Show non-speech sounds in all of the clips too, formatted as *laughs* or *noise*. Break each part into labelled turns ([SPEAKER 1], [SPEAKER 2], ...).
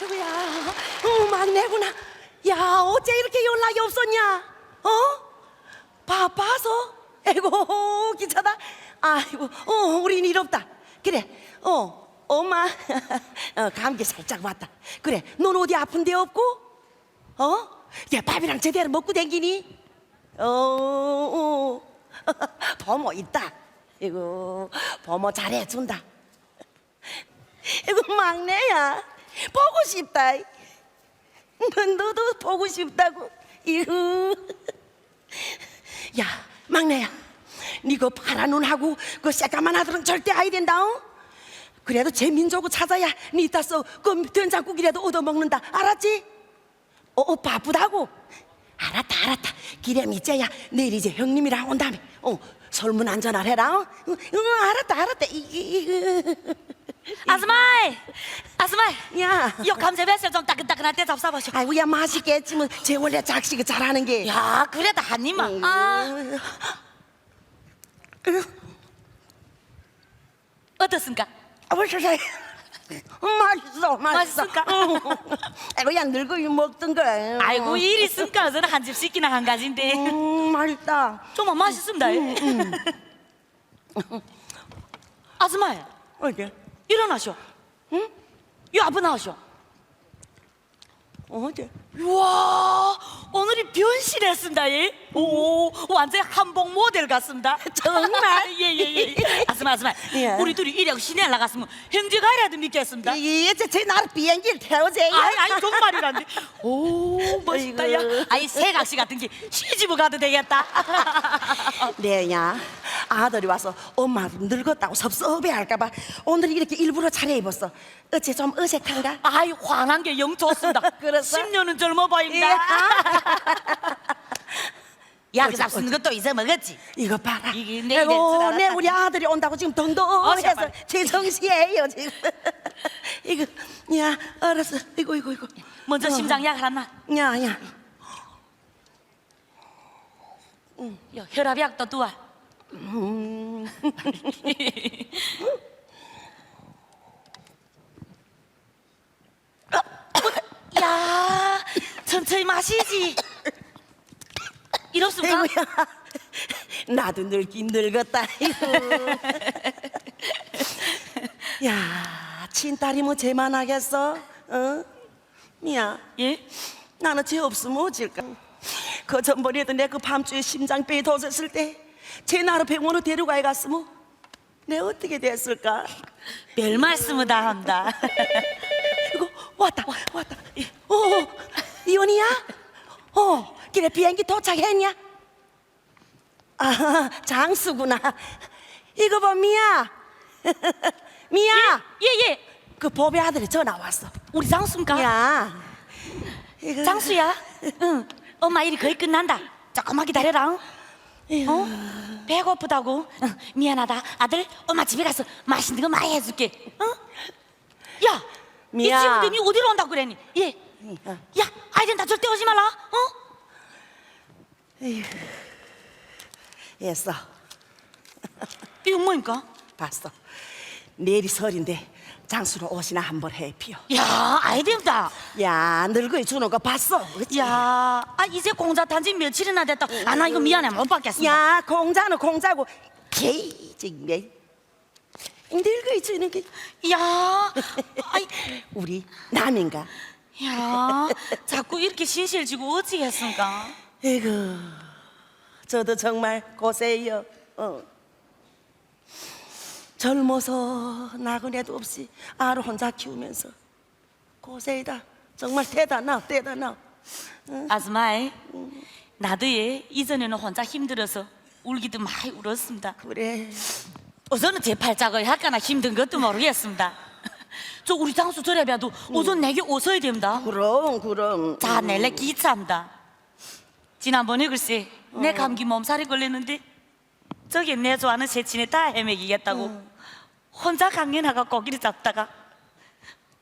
[SPEAKER 1] 누구야? 어, 막내구나. 야, 어째 이렇게 연락이 없었냐? 어? 바빠서? 아이고, 기차다. 아이고, 어, 우린 이롭다. 그래, 어, 엄마, *laughs* 어, 감기 살짝 왔다. 그래, 넌 어디 아픈 데 없고? 어? 야, 밥이랑 제대로 먹고 댕기니? 어, 어. *laughs* 버모 있다. 이거, 버모 잘해준다. *laughs* 이거 막내야 보고 싶다 너도 보고 싶다고 이거 야 막내야 니그 파란 눈하고 그 새까만 아들은 절대 아이 된다 어? 그래도 재민족을 찾아야 니 따서 그 된장국이라도 얻어먹는다 알았지? 어, 어 바쁘다고 알았다 알았다 기렴 이제야 내일 이제 형님이랑 온 다음에 어 설문 안전을 해라 어? 응, 응 알았다 알았다 이, 이, 이. *laughs*
[SPEAKER 2] 아스마이, 아스마이.
[SPEAKER 1] 야.
[SPEAKER 2] 요 감자 뱃살 좀 따끈따끈할 때 잡숴보쇼.
[SPEAKER 1] 아이고 야 맛있겠지만 제 원래 작식을 잘하는 게
[SPEAKER 2] 야, 그래도 한 입만. 아, 어떻습니까?
[SPEAKER 1] 아버지 세상에 맛있어 맛있어
[SPEAKER 2] 맛있을까?
[SPEAKER 1] 응. *laughs* 아이고 야 늙은이 먹던 거
[SPEAKER 2] 아이고 일 있습니까? 저는 한집 시키나 한 가지인데.
[SPEAKER 1] 음 맛있다
[SPEAKER 2] 정말 맛있습니다. 아스마이,
[SPEAKER 1] 어디
[SPEAKER 2] 일어나쇼. 응? 요 앞에 나와쇼.
[SPEAKER 1] 어디
[SPEAKER 2] 우와, 오늘이 변신했습니다. 예? 오, 완전 한복 모델 같습니다. *laughs*
[SPEAKER 1] 정말?
[SPEAKER 2] 예, 예, 예. 아스마, 아스마.
[SPEAKER 1] 예.
[SPEAKER 2] 우리 둘이 이력 시내 나갔으면 형제 가 이라도 믿겠습니다.
[SPEAKER 1] 이제 제 나라 비행기를 태우지
[SPEAKER 2] 아이, 아이, 정말이란데. 오, 멋있다, 야.
[SPEAKER 1] 아이,
[SPEAKER 2] 새각시 같은 게 시집을 가도 되겠다. *laughs*
[SPEAKER 1] 네야 아들이 와서 엄마 늙었다고 섭섭해 할까봐 오늘 이렇게 일부러 차려 입었어 어째 좀 어색한가?
[SPEAKER 2] 아이, 환한 게 영 좋습니다.
[SPEAKER 1] 그랬어?
[SPEAKER 2] 10년은 젊어 보인다. 야, 그 잡수는 것도 잊어 먹었지.
[SPEAKER 1] 이거 봐라.
[SPEAKER 2] 이게 내일
[SPEAKER 1] 아이고,
[SPEAKER 2] 될줄 알았다.
[SPEAKER 1] 내 우리 아들이 온다고 지금 덩덩해서. 제정신이에요 지금. *laughs* 이거, 야, 알았어. 이거, 이거, 이거.
[SPEAKER 2] 먼저 심장약 하나.
[SPEAKER 1] 야, 야.
[SPEAKER 2] 야, 혈압약도 두 어. 야, 천천히 마시지. 이렇습니까?
[SPEAKER 1] 아이고야. 나도 늙긴 늙었다. 이거. 야, 친딸이 뭐 쟤만 하겠어? 어? 미야,
[SPEAKER 2] 예?
[SPEAKER 1] 나는 쟤 없으면 어질까? 그 전번에도 내 그 밤주에 심장병이 터졌을 때 쟤 나를 병원으로 데려가 갔으면 내 어떻게 됐을까?
[SPEAKER 2] 별 말씀을 다 한다.
[SPEAKER 1] 이거 왔다 왔다 어, 어 이혼이야? 어 그래 비행기 도착했냐? 아 장수구나 이거 봐 미야 *laughs* 미야
[SPEAKER 2] 예, 예.
[SPEAKER 1] 그 보배 아들이 전화 왔어
[SPEAKER 2] 우리 장수인가?
[SPEAKER 1] 야 이거
[SPEAKER 2] 장수야? *laughs* 응. 엄마 일이 거의 끝난다. 조금만 기다려라. 응? 어? 배고프다고? 응. 미안하다. 아들, 엄마 집에 가서 맛있는 거 많이 해줄게. 응? 야,
[SPEAKER 1] 미야.
[SPEAKER 2] 이 친구들 니 어디로 온다고 그랬니? 예. 야, 아이들 나 절대 오지 말라. 어?
[SPEAKER 1] 했어
[SPEAKER 2] 이거 뭐니까?
[SPEAKER 1] 봤어 내일이 설인데 장수로 옷이나 한번 해피요
[SPEAKER 2] 야, 아이들다.
[SPEAKER 1] 야 늙은이 주는 거 봤어 그치?
[SPEAKER 2] 야, 아 이제 공자 단지 며칠이나 됐다. 아 나 이거 미안해 못 받겠어.
[SPEAKER 1] 야 공자는 공자고 개이 정말 늙은이 주는 게
[SPEAKER 2] 야, *laughs* 아이,
[SPEAKER 1] 우리 남인가?
[SPEAKER 2] 야, 자꾸 이렇게 신실지고 어찌겠습니까?
[SPEAKER 1] 에이구, 저도 정말 고생해요. 어. 젊어서 나그네도 없이 아를 혼자 키우면서 고생이다. 정말 대단하, 대단하.
[SPEAKER 2] 아스마이, 나도 예 이전에는 혼자 힘들어서 울기도 많이 울었습니다.
[SPEAKER 1] 그래.
[SPEAKER 2] 우선은 제 팔자가 약간나 힘든 것도 모르겠습니다. *laughs* 저 우리 장수 저래봐도 우선 내게 오서야 됩니다.
[SPEAKER 1] 그럼, 그럼.
[SPEAKER 2] 자, 내래 기차입니다. 지난번에 글쎄 내 감기 몸살이 걸렸는데 저기 내 좋아하는 새친에 다 헤매기겠다고 혼자 강연하가 고기를 잡다가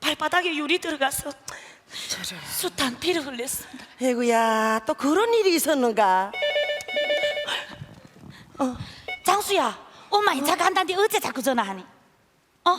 [SPEAKER 2] 발바닥에 유리 들어가서
[SPEAKER 1] 저래.
[SPEAKER 2] 숱한 피를 흘렸습니다.
[SPEAKER 1] 에구야, 또 그런 일이 있었는가?
[SPEAKER 2] 장수야, 엄마 인차 간다는데 어째 자꾸 전화하니? 어?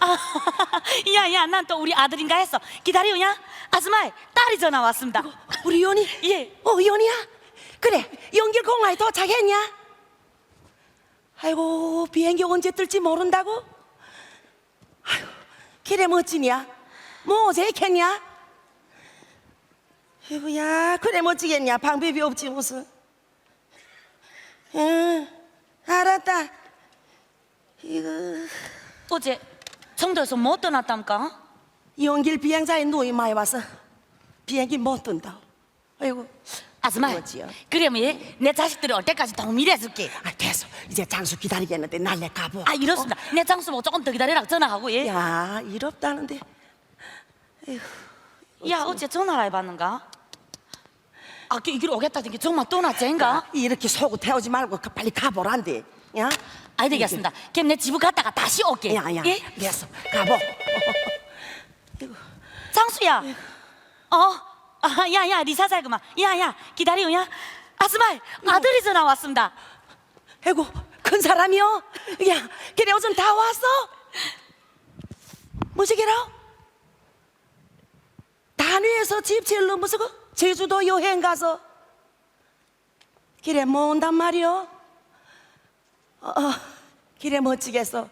[SPEAKER 2] 아, *laughs* 야, 야, 난 또 우리 아들인가 했어. 기다려요, 아줌마, 딸이 전화 왔습니다.
[SPEAKER 1] 우리 연이?
[SPEAKER 2] 예.
[SPEAKER 1] 어, 연이야? 그래, 연길 공항에 도착했냐? 아이고, 비행기 언제 뜰지 모른다고? 아이고, 그래 멋지냐? 뭐 어제 했겠냐? 아이고야, 그래 멋지겠냐? 방법이 없지 무슨. 응, 알았다. 이거
[SPEAKER 2] 어제 청도에서 못 떠났답니까?
[SPEAKER 1] 연길 비행사에 누이 많이 와서 비행기 못 뜬다. 아이고.
[SPEAKER 2] 아줌마,
[SPEAKER 1] 뭐지요?
[SPEAKER 2] 그러면 얘, 내 자식들이 올 때까지 동밀해줄게.
[SPEAKER 1] 아 됐어 이제 장수 기다리겠는데 날래 가보
[SPEAKER 2] 아, 이렇습니다. 내 장수 보고 조금 더 기다리라고 전화하고, 예. 야,
[SPEAKER 1] 야 이롭다는데
[SPEAKER 2] 어째 전화를 해봤는가? 아, 그 이길 오겠다던 게 정말 떠났지인가?
[SPEAKER 1] 이렇게 속고 태우지 말고 가- 빨리 가보란데 야
[SPEAKER 2] 아이, 되겠습니다. 그럼 내 집을 갔다가 다시 올게.
[SPEAKER 1] 야야
[SPEAKER 2] 예?
[SPEAKER 1] 됐어 가보
[SPEAKER 2] 장수야. 어? 아, 야, 야, 리사 잘 그만. 야, 야, 기다려, 야. 아줌마, 아들이 전화 왔습니다.
[SPEAKER 1] 아이고 큰 사람이요 야 그래 요즘 다 왔어 뭐지게라 단위에서 집 질러 무슨 그 제주도 여행 가서? 그래 뭐 온단 말이요 어, 어 그래 멋지겠어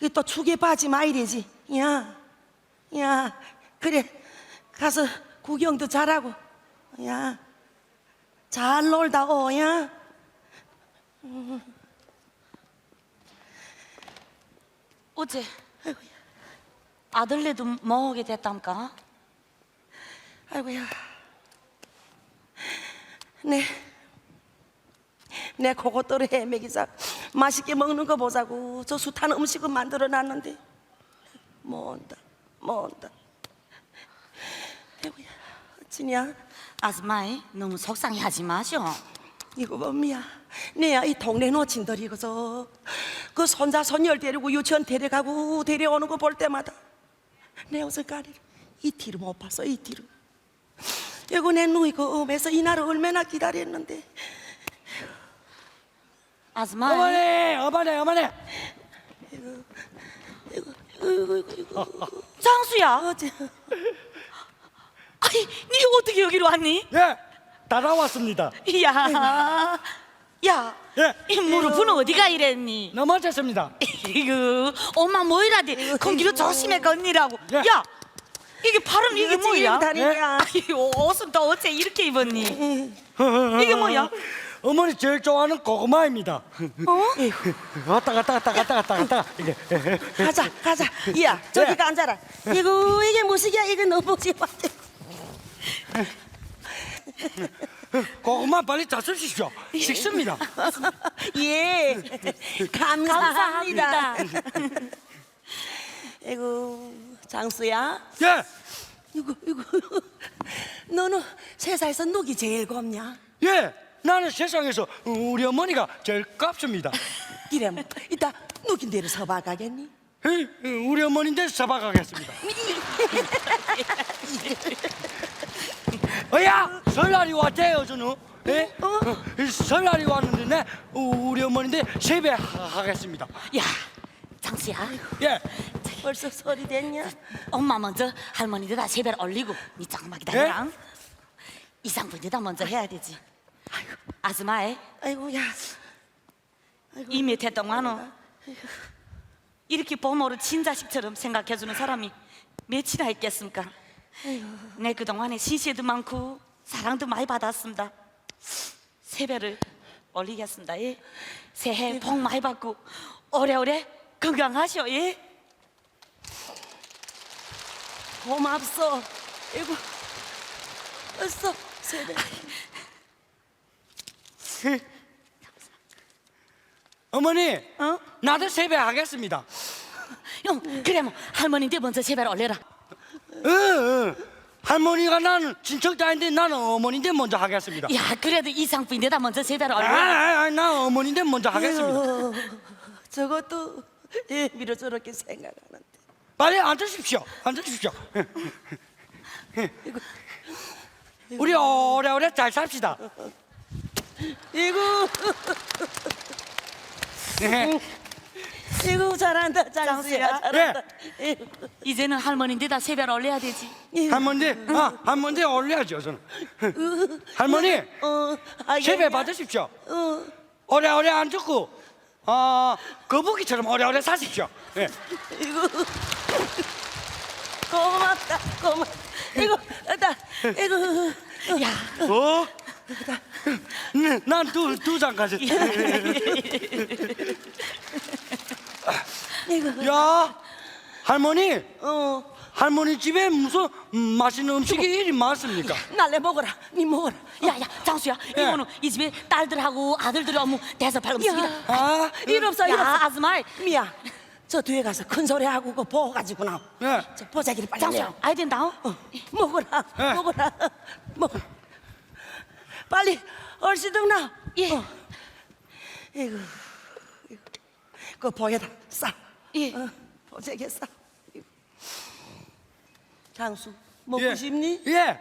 [SPEAKER 1] 그또 축에 빠지 마 이래지. 야, 야 그래. 가서 구경도 잘하고 야 잘 놀다 오야
[SPEAKER 2] 어제 아들네도 먹게 됐답니까?
[SPEAKER 1] 아이고야. 네. 내 그것들을 헤매기자 맛있게 먹는 거 보자고 저 숱한 음식을 만들어 놨는데 온다 아이고야 어찌냐?
[SPEAKER 2] 아줌마, 너무 속상해하지 마셔.
[SPEAKER 1] 이거 뭡니야? 내야 이 동네 노친들이거서. 그 손자 손녀를 데리고 유치원 데려가고 데려오는 거 볼 때마다 내 옷을 가리를 이티를 못 봤어 이티를. 이거 내 누이 그 음에서 이날을 얼마나 기다렸는데.
[SPEAKER 2] 아줌마,
[SPEAKER 3] 어머니, 어머니, 어머니.
[SPEAKER 1] 이거 이거 이거 이거.
[SPEAKER 2] 장수야.
[SPEAKER 1] 어째
[SPEAKER 2] 어떻게 여기로 왔니?
[SPEAKER 3] 예, 따라왔습니다.
[SPEAKER 2] 야, 야,
[SPEAKER 3] 예.
[SPEAKER 2] 이 무릎은 어디가 이랬니?
[SPEAKER 3] 넘어졌습니다.
[SPEAKER 2] 이거 엄마 뭐이라디 공기를 조심해 건니라고.
[SPEAKER 3] 예.
[SPEAKER 2] 야, 이게 발음 이게 뭐야?
[SPEAKER 1] 이러고 다니냐
[SPEAKER 2] 아이고 옷은 또 어째 이렇게 입었니? 이게 뭐야?
[SPEAKER 3] 어머니 제일 좋아하는 고구마입니다.
[SPEAKER 2] 어?
[SPEAKER 3] 왔다 갔다 갔다 갔다 갔다 갔다 이게
[SPEAKER 1] 가자 가자 이야 저기
[SPEAKER 3] 예.
[SPEAKER 1] 가 앉아라 이거 이게 무슨이야 이거 너무 *laughs* 지금
[SPEAKER 3] 고구마 빨리 잡수십시오. 식습니다. *laughs*
[SPEAKER 1] 예 감사합니다. 아이고 장수야
[SPEAKER 3] 예,
[SPEAKER 1] 이거 이거 너는 세상에서 누기 제일 곱냐?
[SPEAKER 3] 예. 나는 세상에서 우리 어머니가 제일 깝습니다. *laughs*
[SPEAKER 1] 이래 뭐 이따 누긴 대로 서봐 가겠니?
[SPEAKER 3] 예, 우리 어머니인데 잡아가겠습니다. *laughs* 어야 설날이 왔대요 저는. 예? 설날이 왔는데 내 우리 어머니인데 세배하겠습니다.
[SPEAKER 2] 야, 장수야.
[SPEAKER 3] 예.
[SPEAKER 1] 벌써 설이 됐냐?
[SPEAKER 2] 엄마 먼저 할머니들다 세배를 올리고 니 장마 기다려라. 이상분이다 먼저 해야 되지. 아줌마의
[SPEAKER 1] 아이고야
[SPEAKER 2] 이 밑에 동안은 이렇게 부모를 친자식처럼 생각해주는 사람이 몇이나 있겠습니까? 내 그동안에 시시도 많고 사랑도 많이 받았습니다. 세배를 올리겠습니다. 예. 새해 복 많이 받고 오래오래 건강하시오. 예.
[SPEAKER 1] 고맙소 아이고 벌써 세대 *laughs*
[SPEAKER 3] 어머니,
[SPEAKER 1] 어?
[SPEAKER 3] 나도 세배하겠습니다.
[SPEAKER 2] 형, 그래 뭐 할머니들 먼저 세배를 올려라.
[SPEAKER 3] 응, 응. 할머니가 나는 친척도 아닌데 나는 어머니인데 먼저 하겠습니다.
[SPEAKER 2] 야, 그래도 이상부인데다 먼저 세배를
[SPEAKER 3] 아,
[SPEAKER 2] 올려.
[SPEAKER 3] 아, 아, 나 어머니인데 먼저 하겠습니다.
[SPEAKER 1] 아이고, 저것도 예 미로 저렇게 생각하는데
[SPEAKER 3] 빨리 앉으십시오. 앉으십시오. 우리 오래오래 잘 삽시다.
[SPEAKER 1] 이거 이거 잘한다 장수야 잘한다. 이거,
[SPEAKER 2] 이제는 할머니인데 다 세배를 올려야 되지.
[SPEAKER 1] 이거.
[SPEAKER 3] 할머니, 아, 할머니 올려야죠, 저는. 할머니,
[SPEAKER 1] 어, 아이고,
[SPEAKER 3] 세배
[SPEAKER 1] 야.
[SPEAKER 3] 받으십시오.
[SPEAKER 1] 어,
[SPEAKER 3] 오래오래 안 죽고, 어, 거북이처럼 오래오래 사십시오. 예.
[SPEAKER 1] 이거 고맙다 고맙. 이거 나 이거
[SPEAKER 2] 야,
[SPEAKER 3] 어? 난 두 두장가 *laughs* 야, 할머니,
[SPEAKER 1] 어
[SPEAKER 3] 할머니 집에 무슨 음, 맛있는 음식이 이리 많습니까?
[SPEAKER 1] 날래 먹어라. 니 먹어라.
[SPEAKER 2] 야, 야, 장수야.
[SPEAKER 3] 예.
[SPEAKER 2] 이거는 이 집에 딸들하고 아들들이 너무 대서팔금식이다.
[SPEAKER 1] 야,
[SPEAKER 3] 아,
[SPEAKER 1] 일 없어 일
[SPEAKER 2] 야,
[SPEAKER 1] 없어.
[SPEAKER 2] 아줌마.
[SPEAKER 1] 미야. 저 뒤에 가서 큰 소리 하고 그 보고 가지고 나와.
[SPEAKER 3] 예.
[SPEAKER 1] 저 보자기를 빨리
[SPEAKER 2] 장수야,
[SPEAKER 1] 내요.
[SPEAKER 2] 아이 된다. 어?
[SPEAKER 1] 어, 먹어라.
[SPEAKER 3] 예.
[SPEAKER 1] 먹어라. 먹어. 빨리 얼씨등 나.
[SPEAKER 2] 예.
[SPEAKER 1] 어. 이거, 이거. 그 보에다 싸.
[SPEAKER 2] 예.
[SPEAKER 1] 어. 이거. 장수 먹고
[SPEAKER 3] 예.
[SPEAKER 1] 싶니?
[SPEAKER 3] 예.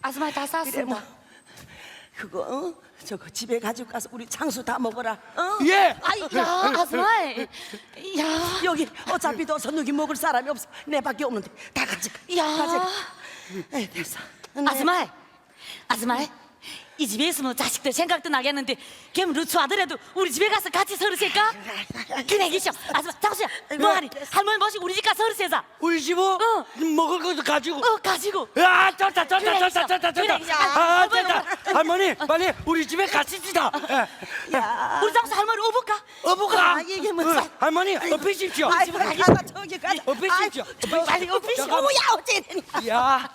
[SPEAKER 2] 아줌마 다
[SPEAKER 1] 그래 뭐
[SPEAKER 2] 쌌습니다.
[SPEAKER 1] 그거 어? 저거 집에 가지고 가서 우리 장수 다 먹어라. 어?
[SPEAKER 3] 예.
[SPEAKER 2] 아이, 야, 아줌마. 야,
[SPEAKER 1] 여기 어차피 더 선욱이 먹을 사람이 없어. 내밖에 없는데 다 가져가.
[SPEAKER 2] 야.
[SPEAKER 1] 가져가. 에이, 됐어. 네.
[SPEAKER 2] 아줌마. 아줌마. 이 집에 있으면 자식들 생각도 나겠는데 걔는 루츠 아들에도 우리 집에 가서 같이 서르실까? 그래 계셔 아줌마 장수야 뭐하니 할머니 모시고 우리 집 가서 서르세자
[SPEAKER 3] 우리 집은
[SPEAKER 2] 어.
[SPEAKER 3] 먹을 것도 가지고.
[SPEAKER 2] 어 가지고
[SPEAKER 3] 야,
[SPEAKER 2] 그래,
[SPEAKER 3] 좋다,
[SPEAKER 2] 있어.
[SPEAKER 3] 좋다,
[SPEAKER 2] 그래,
[SPEAKER 3] 좋다.
[SPEAKER 2] 있어.
[SPEAKER 3] 아,
[SPEAKER 2] 할머니,
[SPEAKER 3] 빨리 우리 집에 가십시다. 예.
[SPEAKER 1] 야.
[SPEAKER 2] 우리 장수 할머니 오볼까?
[SPEAKER 3] 어부가.
[SPEAKER 1] 아, 이게 뭐
[SPEAKER 3] 어,
[SPEAKER 1] 사-
[SPEAKER 3] 할머니, 업히십시오.
[SPEAKER 1] 아이고, 가다 저기 가다.
[SPEAKER 3] 업히십시오.
[SPEAKER 1] 빨리 업히시오.
[SPEAKER 3] 잠깐만.
[SPEAKER 1] 야, 어째 되니?
[SPEAKER 3] 야.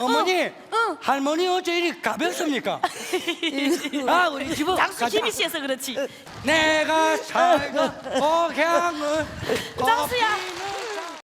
[SPEAKER 3] 야, 어머니, 할머니 어째 이리 가볍습니까? *laughs* 아, 우리 집은
[SPEAKER 2] 장수
[SPEAKER 3] 가자.
[SPEAKER 2] 힘이 씨어서 그렇지
[SPEAKER 3] 내가 살던 *laughs* 고향은
[SPEAKER 2] 장수야.
[SPEAKER 3] 꽃피는